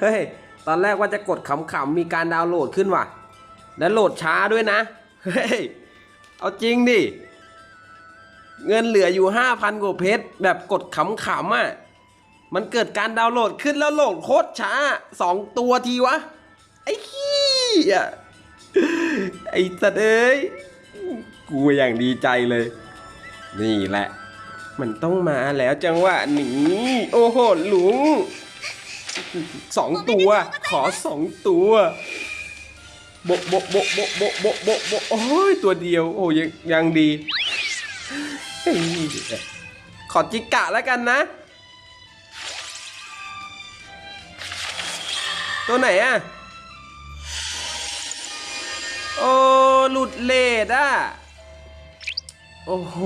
เฮ้ย ตอนแรกว่าจะกดขำๆมีการดาวน์โหลดขึ้นว่ะ แล้วโหลดช้าด้วยนะ เฮ้ย เอาจริงดิ เงินเหลืออยู่ 5,000 กว่าเพชร แบบกดขำๆอะ มันเกิดการดาวน์โหลดขึ้นแล้วโหลดโคตรช้าสองตัวทีวะ ไอ้ขี้อะ ไอ้สัตว์เอ้ย กูอย่างดีใจเลย นี่แหละ มันต้องมาแล้วจังหวะนี้ โอ้โหลุง สองตัว ขอสองตัวโบะโบะโบะโบะโบโบะโบโบะโอ้ยตัวเดียว โอ้ยังยังดี ขอจิกะแล้วกันนะ ตัวไหนอะโอ้หลุดเลดอะโอ้โห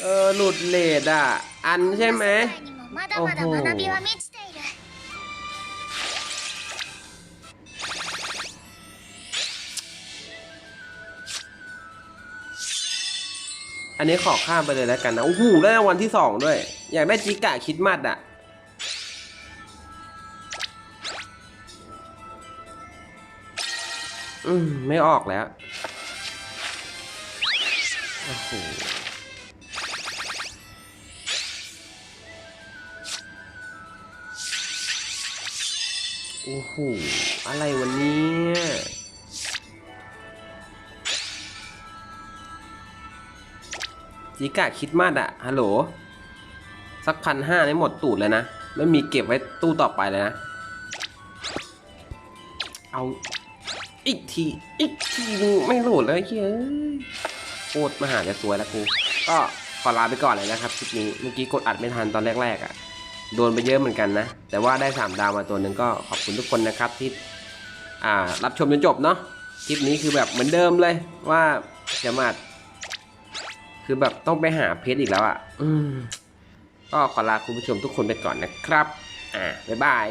เออหลุดเลดอะ อันใช่ไหมโอ้โหอันนี้ขอข้ามไปเลยแล้วกันนะโอ้โหได้รางวัลที่สองด้วย อยากได้จิกะคิดมัดอะอืม ไม่ออกแล้ว โอ้โห โอ้โห อะไรวันนี้จิกะคิดมาดอะฮัลโหล สักพันห้านี่หมดตูดเลยนะ ไม่มีเก็บไว้ตู้ต่อไปเลยนะ เอา อีกที อีกทีนึงไม่โหลดเลยเฮ้ยโคตรมหาจะสวยแล้วกู ก็ขอลาไปก่อนเลยนะครับคลิปนี้ เมื่อกี้กดอัดไม่ทันตอนแรกๆอะ่ะ โดนไปเยอะเหมือนกันนะ แต่ว่าได้สามดาวมาตัวหนึ่งก็ขอบคุณทุกคนนะครับที่รับชมจนจบเนาะคลิปนี้คือแบบเหมือนเดิมเลยว่าจะมาคือแบบต้องไปหาเพชรอีกแล้วอะก็ขอลาคุณผู้ชมทุกคนไปก่อนนะครับ อ่าบ๊ายบาย